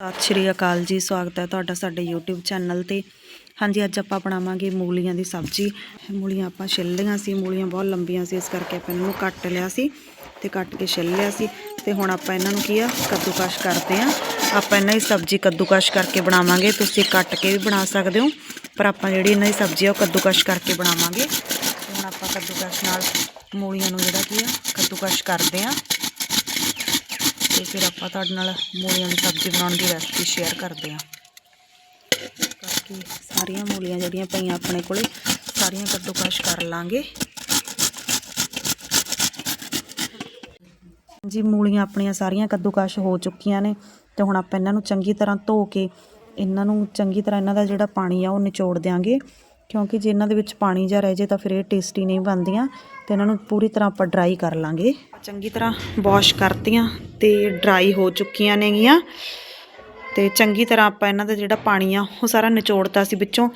ਸਤਿ ਸ਼੍ਰੀ ਅਕਾਲ ਜੀ, ਸਵਾਗਤ ਹੈ ਤੁਹਾਡਾ ਸਾਡੇ YouTube ਚੈਨਲ ਤੇ। ਹਾਂਜੀ, ਅੱਜ ਆਪਾਂ ਬਣਾਵਾਂਗੇ ਮੂਲੀਆਂ ਦੀ ਸਬਜ਼ੀ। ਮੂਲੀਆਂ ਆਪਾਂ ਛਿੱਲ ਲਈਆਂ ਸੀ, ਮੂਲੀਆਂ ਬਹੁਤ ਲੰਬੀਆਂ ਸੀ, ਇਸ ਕਰਕੇ ਆਪਾਂ ਇਹਨਾਂ ਨੂੰ ਕੱਟ ਲਿਆ ਸੀ ਤੇ ਕੱਟ ਕੇ ਛਿੱਲ ਲਿਆ ਸੀ। ਤੇ ਹੁਣ ਆਪਾਂ ਇਹਨਾਂ ਨੂੰ ਕੀ ਆ, ਕੱਦੂਕਸ਼ ਕਰਦੇ ਆ ਆਪਾਂ ਇਹਨਾਂ ਦੀ ਸਬਜ਼ੀ ਕੱਦੂਕਸ਼ ਕਰਕੇ ਬਣਾਵਾਂਗੇ, ਤੁਸੀਂ ਕੱਟ ਕੇ ਵੀ ਬਣਾ ਸਕਦੇ ਹੋ, ਪਰ ਆਪਾਂ ਜਿਹੜੀ ਇਹਨਾਂ ਦੀ ਸਬਜ਼ੀ ਆ ਉਹ ਕੱਦੂਕਸ਼ ਕਰਕੇ ਬਣਾਵਾਂਗੇ। ਹੁਣ ਆਪਾਂ ਕੱਦੂਕਸ਼ ਨਾਲ ਮੂਲੀਆਂ ਨੂੰ ਜਿਹੜਾ ਕੀ ਆ, ਕੱਦੂਕਸ਼ ਕਰਦੇ ਆ ਤੇ ਫਿਰ ਆਪਾਂ ਤੁਹਾਡੇ ਨਾਲ ਮੂਲੀਆਂ ਦੀ ਸਬਜ਼ੀ ਬਣਾਉਣ ਦੀ ਰੈਸਪੀ ਸ਼ੇਅਰ ਕਰਦੇ ਹਾਂ। ਕਰਕੇ ਸਾਰੀਆਂ ਮੂਲੀਆਂ ਜਿਹੜੀਆਂ ਪਈਆਂ ਆਪਣੇ ਕੋਲੇ, ਸਾਰੀਆਂ ਕੱਦੂਕਸ਼ ਕਰ ਲਾਂਗੇ। ਜੀ ਮੂਲੀਆਂ ਆਪਣੀਆਂ ਸਾਰੀਆਂ ਕੱਦੂਕਸ਼ ਹੋ ਚੁੱਕੀਆਂ ਨੇ ਤੇ ਹੁਣ ਆਪਾਂ ਇਹਨਾਂ ਨੂੰ ਚੰਗੀ ਤਰ੍ਹਾਂ ਧੋ ਕੇ, ਇਹਨਾਂ ਨੂੰ ਚੰਗੀ ਤਰ੍ਹਾਂ ਇਹਨਾਂ ਦਾ ਜਿਹੜਾ ਪਾਣੀ ਆ ਉਹ ਨਿਚੋੜ ਦਿਆਂਗੇ। ਕਿਉਂਕਿ ਜੇ ਇਹਨਾਂ ਦੇ ਵਿੱਚ ਪਾਣੀ ਜਾ ਰਹਿ ਜੇ ਤਾਂ ਫਿਰ ਇਹ ਟੇਸਟੀ ਨਹੀਂ ਬਣਦੀਆਂ। ਤੇ ਇਹਨਾਂ ਨੂੰ ਪੂਰੀ ਤਰ੍ਹਾਂ ਆਪਾਂ ਡਰਾਈ ਕਰ ਲਾਂਗੇ। ਚੰਗੀ ਤਰ੍ਹਾਂ ਵਾਸ਼ ਕਰਤੀਆਂ ਤੇ ਡਰਾਈ ਹੋ ਚੁੱਕੀਆਂ ਨੇਗੀਆਂ। ਤੇ ਚੰਗੀ ਤਰ੍ਹਾਂ ਆਪਾਂ ਇਹਨਾਂ ਦਾ ਜਿਹੜਾ ਪਾਣੀ ਆ, ਉਹ ਸਾਰਾ ਨਿਚੋੜਤਾ ਸੀ ਵਿੱਚੋਂ।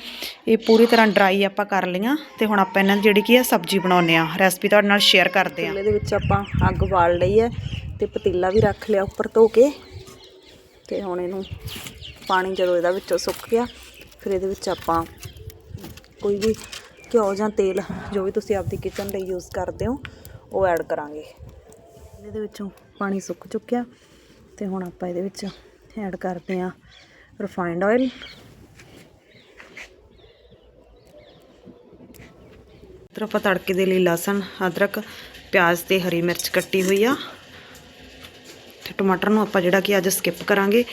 ਇਹ ਪੂਰੀ ਤਰ੍ਹਾਂ ਡਰਾਈ ਆਪਾਂ ਕਰ ਲਈਆਂ ਤੇ ਹੁਣ ਆਪਾਂ ਇਹਨਾਂ ਦੀ ਜਿਹੜੀ ਕੀ ਆ, ਸਬਜ਼ੀ ਬਣਾਉਂਦੇ ਆ ਰੈਸਪੀ ਤੁਹਾਡੇ ਨਾਲ ਸ਼ੇਅਰ ਕਰਦੇ ਆ ਇਹਦੇ ਵਿੱਚ ਆਪਾਂ ਅੱਗ ਬਾਲ ਲਈ ਹੈ ਤੇ ਪਤੀਲਾ ਵੀ ਰੱਖ ਲਿਆ ਉੱਪਰ ਧੋ ਕੇ। ਤੇ ਹੁਣ ਇਹਨੂੰ ਪਾਣੀ ਜਦੋਂ ਇਹਦਾ ਵਿੱਚੋਂ ਸੁੱਕ ਗਿਆ, ਫਿਰ ਇਹਦੇ ਵਿੱਚ ਆਪਾਂ ਕੋਈ ਵੀ ਘਿਓ ਜਾਂ ਤੇਲ ਜੋ ਵੀ ਤੁਸੀਂ ਆਪਦੀ ਕਿਚਨ ਲਈ ਯੂਜ਼ ਕਰਦੇ ਹੋ, ਉਹ ਐਡ ਕਰਾਂਗੇ। ਇਹਦੇ ਵਿੱਚੋਂ ਪਾਣੀ ਸੁੱਕ ਚੁੱਕਿਆ ਤੇ ਹੁਣ ਆਪਾਂ ਇਹਦੇ ਵਿੱਚ ਐਡ ਕਰਦੇ ਹਾਂ ਰਿਫਾਈਨਡ ਆਇਲ ਇਧਰ ਆਪਾਂ ਤੜਕੇ ਦੇ ਲਈ ਲਸਣ, ਅਦਰਕ, ਪਿਆਜ਼ ਤੇ ਹਰੀ ਮਿਰਚ ਕੱਟੀ ਹੋਈ ਆ। ਤੇ ਟਮਾਟਰ ਨੂੰ ਆਪਾਂ ਜਿਹੜਾ ਕਿ ਅੱਜ ਸਕਿਪ ਕਰਾਂਗੇ।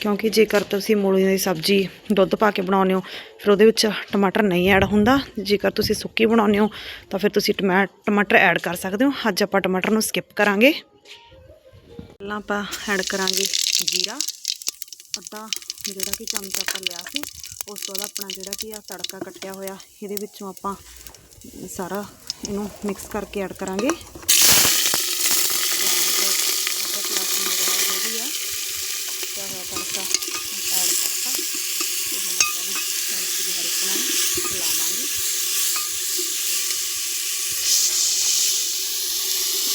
ਕਿਉਂਕਿ ਜੇਕਰ ਤੁਸੀਂ ਮੂਲੀ ਦੀ ਸਬਜ਼ੀ ਦੁੱਧ ਪਾ ਕੇ ਬਣਾਉਂਦੇ ਹੋ, ਫਿਰ ਉਹਦੇ ਵਿੱਚ ਟਮਾਟਰ ਨਹੀਂ ਐਡ ਹੁੰਦਾ। ਜੇਕਰ ਤੁਸੀਂ ਸੁੱਕੀ ਬਣਾਉਂਦੇ ਹੋ, ਤਾਂ ਫਿਰ ਤੁਸੀਂ ਟਮਾ, ਟਮਾਟਰ ਐਡ ਕਰ ਸਕਦੇ ਹੋ। ਅੱਜ ਆਪਾਂ ਟਮਾਟਰ ਨੂੰ ਸਕਿਪ ਕਰਾਂਗੇ। ਪਹਿਲਾਂ ਆਪਾਂ ਐਡ ਕਰਾਂਗੇ ਜੀਰਾ। ਅੱਧਾ ਜਿਹੜਾ ਕਿ ਚਮਚਾ ਆਪਾਂ ਲਿਆ ਸੀ, ਉਸ ਤੋਂ ਬਾਅਦ ਆਪਣਾ ਜਿਹੜਾ ਕਿ ਆ ਤੜਕਾ ਕੱਟਿਆ ਹੋਇਆ, ਇਹਦੇ ਵਿੱਚੋਂ ਆਪਾਂ ਸਾਰਾ ਇਹਨੂੰ ਮਿਕਸ ਕਰਕੇ ਐਡ ਕਰਾਂਗੇ ਅਦਰਕ ਲਸਣ ਵਗੈਰਾ ਜੋ ਵੀ ਆ ਕਿਆ ਹੋਇਆ ਤੜਕਾ ਐਡ ਕਰਤਾ ਤੇ ਹੁਣ ਆਪਾਂ ਨੂੰ ਤੜਕੇ ਦੀ ਹਰ ਇੱਕ ਨਾਲ ਹਿਲਾਵਾਂਗੇ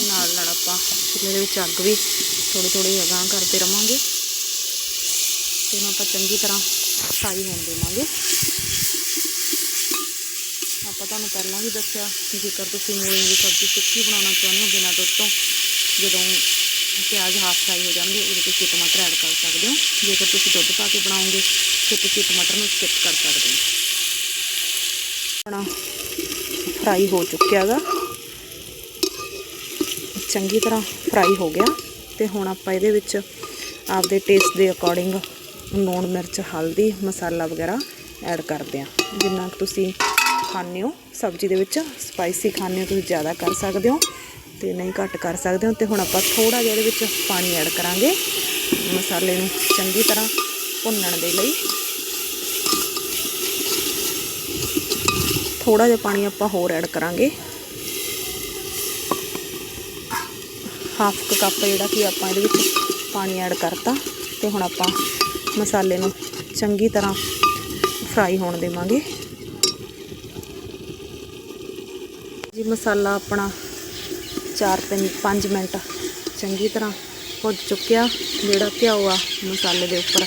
ਨਾਲ ਨਾਲ ਆਪਾਂ ਵਿੱਚ ਅੱਗ ਵੀ ਥੋੜੀ ਥੋੜੀ ਅਗਾਂਹ ਕਰਦੇ ਰਵਾਂਗੇ। ਤੇ ਇਹਨੂੰ ਆਪਾਂ ਚੰਗੀ ਤਰ੍ਹਾਂ ਫਰਾਈ ਹੋਣ ਦੇਵਾਂਗੇ। ਆਪਾਂ ਤੁਹਾਨੂੰ ਪਹਿਲਾਂ ਵੀ ਦੱਸਿਆ ਕਿ ਜੇਕਰ ਤੁਸੀਂ ਮੂਲੀਆਂ ਦੀ ਸਬਜ਼ੀ ਸੁੱਕੀ ਬਣਾਉਣਾ ਚਾਹੁੰਦੇ ਹੋ, ਬਿਨਾਂ ਦੁੱਧ ਤੋਂ, ਜਦੋਂ ਪਿਆਜ਼ ਹਾਫ ਫਰਾਈ ਹੋ ਜਾਣਗੇ ਉਦੋਂ ਤੁਸੀਂ ਟਮਾਟਰ ਐਡ ਕਰ ਸਕਦੇ ਹੋ। ਜੇਕਰ ਤੁਸੀਂ ਦੁੱਧ ਪਾ ਕੇ ਬਣਾਉਂਗੇ ਫਿਰ ਤੁਸੀਂ ਟਮਾਟਰ ਨੂੰ ਸਕਿਪ ਕਰ ਸਕਦੇ ਹੋ। ਆਪਣਾ ਫਰਾਈ ਹੋ ਚੁੱਕਿਆ ਗਾ ਚੰਗੀ ਤਰ੍ਹਾਂ ਫਰਾਈ ਹੋ ਗਿਆ ਤੇ ਹੁਣ ਆਪਾਂ ਇਹਦੇ ਵਿੱਚ ਆਪਦੇ ਟੇਸਟ ਦੇ ਅਕੋਰਡਿੰਗ ਲੂਣ, ਮਿਰਚ, ਹਲਦੀ, ਮਸਾਲਾ ਵਗੈਰਾ ਐਡ ਕਰਦੇ ਆ ਜਿੰਨਾ ਕੁ ਤੁਸੀਂ ਖਾਂਦੇ ਹੋ, ਸਬਜ਼ੀ ਦੇ ਵਿੱਚ ਸਪਾਈਸੀ ਖਾਂਦੇ ਹੋ, ਤੁਸੀਂ ਜ਼ਿਆਦਾ ਕਰ ਸਕਦੇ ਹੋ ਤੇ ਨਹੀਂ ਘੱਟ ਕਰ ਸਕਦੇ ਹੋ ਤੇ ਹੁਣ ਆਪਾਂ ਥੋੜਾ ਜਿਹਾ ਇਹਦੇ ਵਿੱਚ ਪਾਣੀ ਐਡ ਕਰਾਂਗੇ। ਮਸਾਲੇ ਨੂੰ ਚੰਗੀ ਤਰ੍ਹਾਂ ਭੁੰਨਣ ਦੇ ਲਈ। ਥੋੜਾ ਜਿਹਾ ਪਾਣੀ ਆਪਾਂ ਹੋਰ ਐਡ ਕਰਾਂਗੇ। ਹਾਫ ਕੱਪ ਜਿਹੜਾ ਕਿ ਆਪਾਂ ਇਹਦੇ ਵਿੱਚ ਪਾਣੀ ਐਡ ਕਰਤਾ ਤੇ ਹੁਣ ਆਪਾਂ ਮਸਾਲੇ ਨੂੰ ਚੰਗੀ ਤਰ੍ਹਾਂ ਫਰਾਈ ਹੋਣ ਦੇਵਾਂਗੇ। ਜੀ, ਮਸਾਲਾ ਆਪਣਾ 4 3 5 ਮਿੰਟ ਚੰਗੀ ਤਰ੍ਹਾਂ ਭੁੱਜ ਚੁੱਕਿਆ। ਜਿਹੜਾ ਘਿਓ ਆ, ਮਸਾਲੇ ਦੇ ਉੱਪਰ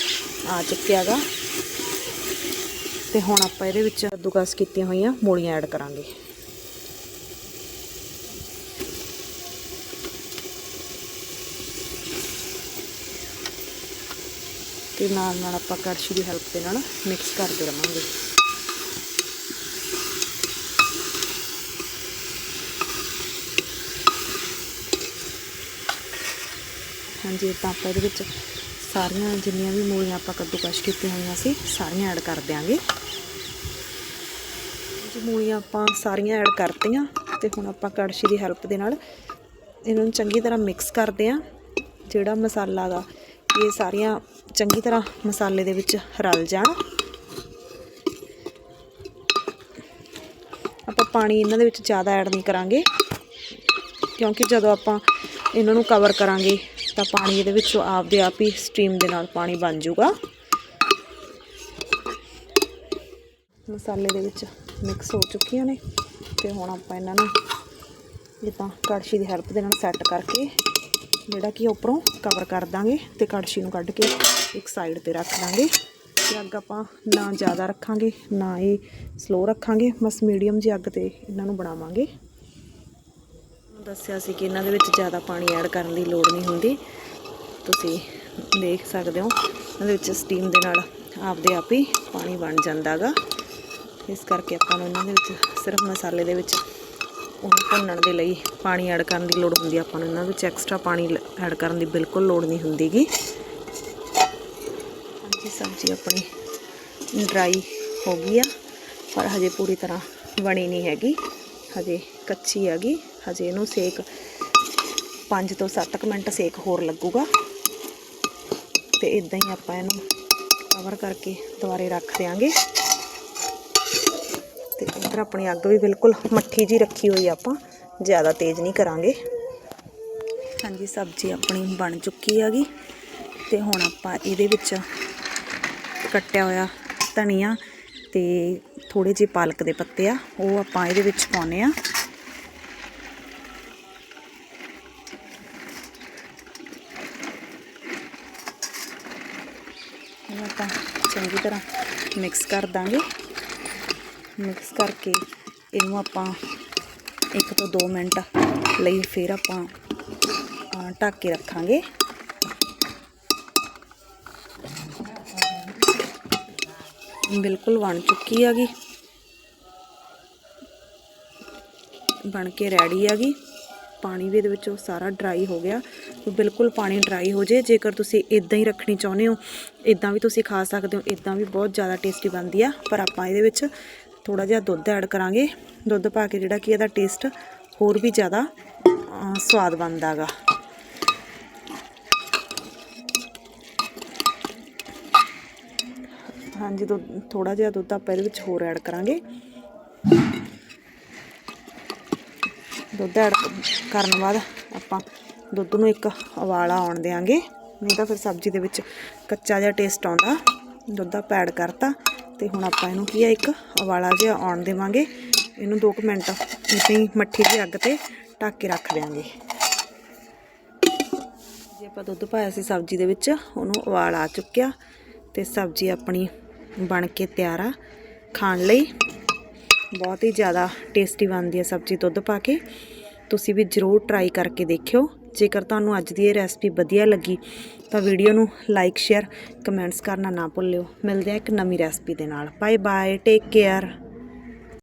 ਆ ਚੁੱਕਿਆਗਾ ਤੇ ਹੁਣ ਆਪਾਂ ਇਹਦੇ ਵਿੱਚ ਕੱਦੂਕਸ ਕੀਤੀਆਂ ਹੋਈਆਂ, ਮੂਲੀਆਂ ਐਡ ਕਰਾਂਗੇ। ਤੇ ਨਾਲ ਨਾਲ ਆਪਾਂ ਕੜਛੀ ਦੀ ਹੈਲਪ ਦੇ ਨਾਲ ਮਿਕਸ ਕਰਦੇ ਰਵਾਂਗੇ। ਹਾਂਜੀ, ਤਾਂ ਆਪਾਂ ਇਹਦੇ ਵਿੱਚ ਸਾਰੀਆਂ ਜਿੰਨੀਆਂ ਵੀ ਮੂਲੀਆਂ ਆਪਾਂ ਕੱਦੂਕਸ਼ ਕੀਤੀਆਂ ਹੋਈਆਂ ਸੀ, ਸਾਰੀਆਂ ਐਡ ਕਰ ਦਿਆਂਗੇ। ਜੀ ਮੂਲੀਆਂ ਆਪਾਂ ਸਾਰੀਆਂ ਐਡ ਕਰਤੀਆਂ, ਤੇ ਹੁਣ ਆਪਾਂ ਕੜਛੀ ਦੀ ਹੈਲਪ ਦੇ ਨਾਲ ਇਹਨਾਂ ਨੂੰ ਚੰਗੀ ਤਰ੍ਹਾਂ ਮਿਕਸ ਕਰਦੇ ਆਂ। ਜਿਹੜਾ ਮਸਾਲਾ ਦਾ ਇਹ ਸਾਰੀਆਂ ਚੰਗੀ ਤਰ੍ਹਾਂ ਮਸਾਲੇ ਦੇ ਵਿੱਚ ਰਲ ਜਾਣ। ਆਪਾਂ ਪਾਣੀ ਇਹਨਾਂ ਦੇ ਵਿੱਚ ਜ਼ਿਆਦਾ ਐਡ ਨਹੀਂ ਕਰਾਂਗੇ, ਕਿਉਂਕਿ ਜਦੋਂ ਆਪਾਂ ਇਹਨਾਂ ਨੂੰ ਕਵਰ ਕਰਾਂਗੇ, ਤਾਂ ਪਾਣੀ ਇਹਦੇ ਵਿੱਚੋਂ ਆਪਦੇ ਆਪ ਹੀ ਸਟੀਮ ਦੇ ਨਾਲ ਪਾਣੀ ਬਣ ਜਾਊਗਾ। ਮਸਾਲੇ ਦੇ ਵਿੱਚ ਮਿਕਸ ਹੋ ਚੁੱਕੀਆਂ ਨੇ, ਤੇ ਹੁਣ ਆਪਾਂ ਇਹਨਾਂ ਨੂੰ ਜਿੱਦਾਂ ਕੜਛੀ ਦੀ ਹੈਲਪ ਦੇ ਨਾਲ ਸੈੱਟ ਕਰਕੇ ਜਿਹੜਾ ਕਿ ਉੱਪਰੋਂ ਕਵਰ ਕਰ ਦਾਂਗੇ ਤੇ ਕੜਛੀ ਨੂੰ ਕੱਢ ਕੇ ਇੱਕ ਸਾਈਡ ਤੇ ਰੱਖ ਦਾਂਗੇ। ਤੇ ਅੱਗ ਆਪਾਂ ਨਾ ਜ਼ਿਆਦਾ ਰੱਖਾਂਗੇ, ਨਾ ਹੀ ਸਲੋ ਰੱਖਾਂਗੇ। ਬਸ ਮੀਡੀਅਮ ਜਿਹੀ ਅੱਗ ਤੇ ਇਹਨਾਂ ਨੂੰ ਬਣਾਵਾਂਗੇ। ਦੱਸਿਆ ਸੀ ਕਿ ਇਹਨਾਂ ਦੇ ਵਿੱਚ ਜ਼ਿਆਦਾ ਪਾਣੀ ਐਡ ਕਰਨ ਦੀ ਲੋੜ ਨਹੀਂ ਹੁੰਦੀ। ਤੁਸੀਂ ਦੇਖ ਸਕਦੇ ਹੋ ਇਹਦੇ ਵਿੱਚ ਸਟੀਮ ਦੇ ਨਾਲ ਆਪਦੇ ਆਪ ਹੀ ਪਾਣੀ ਬਣ ਜਾਂਦਾਗਾ। ਇਸ ਕਰਕੇ ਆਪਾਂ ਨੂੰ ਇਹਨਾਂ ਦੇ ਵਿੱਚ ਸਿਰਫ ਮਸਾਲੇ ਦੇ ਵਿੱਚ ਉਹਨੂੰ ਭੁੰਨਣ ਦੇ ਲਈ ਪਾਣੀ ਐਡ ਕਰਨ ਦੀ ਲੋੜ ਹੁੰਦੀ ਆਪਾਂ ਨੂੰ ਇਹਨਾਂ ਵਿੱਚ ਐਕਸਟਰਾ ਪਾਣੀ ਐਡ ਕਰਨ ਦੀ ਬਿਲਕੁਲ ਲੋੜ ਨਹੀਂ ਹੁੰਦੀਗੀ। ਹਾਂਜੀ, ਸਬਜ਼ੀ ਆਪਣੀ ਡਰਾਈ ਹੋ ਗਈ ਆ, ਪਰ ਹਜੇ ਪੂਰੀ ਤਰ੍ਹਾਂ ਬਣੀ ਨਹੀਂ ਹੈਗੀ। ਹਜੇ ਕੱਚੀ ਹੈਗੀ। ਹਜੇ ਇਹਨੂੰ ਸੇਕ 5 ਤੋਂ 7 ਮਿੰਟ ਸੇਕ ਹੋਰ ਲੱਗੂਗਾ। ਤੇ ਇਦਾਂ ਹੀ ਆਪਾਂ ਇਹਨੂੰ ਕਵਰ ਕਰਕੇ ਦੁਬਾਰੇ ਰੱਖ ਦਿਆਂਗੇ। ਤੇ ਇੱਧਰ ਆਪਣੀ ਅੱਗ ਵੀ ਬਿਲਕੁਲ ਮੱਠੀ ਜੀ ਰੱਖੀ ਹੋਈ ਆਪਾਂ, ਜ਼ਿਆਦਾ ਤੇਜ਼ ਨਹੀਂ ਕਰਾਂਗੇ। ਹਾਂਜੀ, ਸਬਜ਼ੀ ਆਪਣੀ ਬਣ ਚੁੱਕੀ ਹੈਗੀ ਤੇ ਹੁਣ ਆਪਾਂ ਇਹਦੇ ਵਿੱਚ ਕੱਟਿਆ ਹੋਇਆ ਧਨੀਆ ਤੇ ਥੋੜੇ ਜਿਹੇ ਪਾਲਕ ਦੇ ਪੱਤੇ ਆ, ਉਹ ਆਪਾਂ ਇਹਦੇ ਵਿੱਚ ਪਾਉਨੇ ਆ ਇਹਨੂੰ ਆਪਾਂ ਚੰਗੀ ਤਰ੍ਹਾਂ ਮਿਕਸ ਕਰ ਦਾਂਗੇ। ਮਿਕਸ ਕਰਕੇ ਇਹਨੂੰ ਆਪਾਂ 1 ਤੋਂ 2 ਮਿੰਟ ਲਈ ਫਿਰ ਆਪਾਂ ਢੱਕ ਕੇ ਰੱਖਾਂਗੇ। ਬਿਲਕੁਲ ਬਣ ਚੁੱਕੀ ਹੈਗੀ। ਬਣ ਕੇ ਰੈਡੀ ਹੈਗੀ। ਪਾਣੀ ਵੀ ਇਹਦੇ ਵਿੱਚੋਂ ਸਾਰਾ ਡਰਾਈ ਹੋ ਗਿਆ। ਬਿਲਕੁਲ ਪਾਣੀ ਡਰਾਈ ਹੋ ਜੇ। ਜੇਕਰ ਤੁਸੀਂ ਇਦਾਂ ਹੀ ਰੱਖਣੀ ਚਾਹੁੰਦੇ ਹੋ ਇਦਾਂ ਵੀ ਤੁਸੀਂ ਖਾ ਸਕਦੇ ਹੋ ਇਦਾਂ ਵੀ ਬਹੁਤ ਜ਼ਿਆਦਾ ਟੇਸਟੀ ਬਣਦੀ ਆ। ਪਰ ਆਪਾਂ ਇਹਦੇ ਵਿੱਚ ਥੋੜਾ ਜਿਹਾ ਦੁੱਧ ਐਡ ਕਰਾਂਗੇ। ਦੁੱਧ ਪਾ ਕੇ ਜਿਹੜਾ ਕਿ ਇਹਦਾ ਟੇਸਟ ਹੋਰ ਵੀ ਜ਼ਿਆਦਾ ਸਵਾਦ ਬਣਦਾ ਗਾ ਹਾਂਜੀ, ਦੁੱਧ ਥੋੜਾ ਜਿਹਾ ਦੁੱਧ ਆਪਾਂ ਇਹਦੇ ਵਿੱਚ ਹੋਰ ਐਡ ਕਰਾਂਗੇ। ਦੁੱਧ ਐਡ ਕਰਨ ਬਾਅਦ ਆਪਾਂ ਦੁੱਧ ਨੂੰ ਇੱਕ ਉਬਾਲਾ ਆਉਣ ਦੇਾਂਗੇ ਨਹੀਂ ਤਾਂ ਫਿਰ ਸਬਜ਼ੀ ਦੇ ਵਿੱਚ ਕੱਚਾ ਜਿਹਾ ਟੇਸਟ ਆਉਂਦਾ। ਦੁੱਧ ਆਪਾਂ ਐਡ ਕਰਤਾ। ਤੇ ਹੁਣ ਆਪਾਂ ਇਹਨੂੰ ਕੀ ਆ, ਇੱਕ ਉਬਾਲਾ ਜਿਹਾ ਆਉਣ ਦੇਵਾਂਗੇ। ਇਹਨੂੰ 2 ਮਿੰਟ ਇਦਾਂ ਹੀ ਮੱਠੀ ਦੀ ਅੱਗ ਤੇ ਢੱਕ ਕੇ ਰੱਖ ਦਿਆਂਗੇ। ਜੇ ਆਪਾਂ ਦੁੱਧ ਪਾਇਆ ਸੀ ਸਬਜ਼ੀ ਦੇ ਵਿੱਚ, ਉਹਨੂੰ ਉਬਾਲ ਆ ਚੁੱਕਿਆ ਤੇ ਸਬਜ਼ੀ ਆਪਣੀ ਬਣ ਕੇ ਤਿਆਰ ਆ ਖਾਣ ਲਈ। ਬਹੁਤ ਹੀ ਜ਼ਿਆਦਾ ਟੇਸਟੀ ਬਣਦੀ ਹੈ ਸਬਜ਼ੀ ਦੁੱਧ ਪਾ ਕੇ। ਤੁਸੀਂ ਵੀ ਜ਼ਰੂਰ ਟਰਾਈ ਕਰਕੇ ਦੇਖਿਓ। ਜੇਕਰ ਤੁਹਾਨੂੰ ਅੱਜ ਦੀ ਇਹ ਰੈਸਪੀ ਵਧੀਆ ਲੱਗੀ, ਤਾਂ ਵੀਡੀਓ ਨੂੰ ਲਾਈਕ ਸ਼ੇਅਰ ਕਮੈਂਟਸ ਕਰਨਾ ਨਾ ਭੁੱਲਿਓ। ਮਿਲਦੇ ਆ ਇੱਕ ਨਵੀਂ ਰੈਸਪੀ ਦੇ ਨਾਲ। Bye bye take care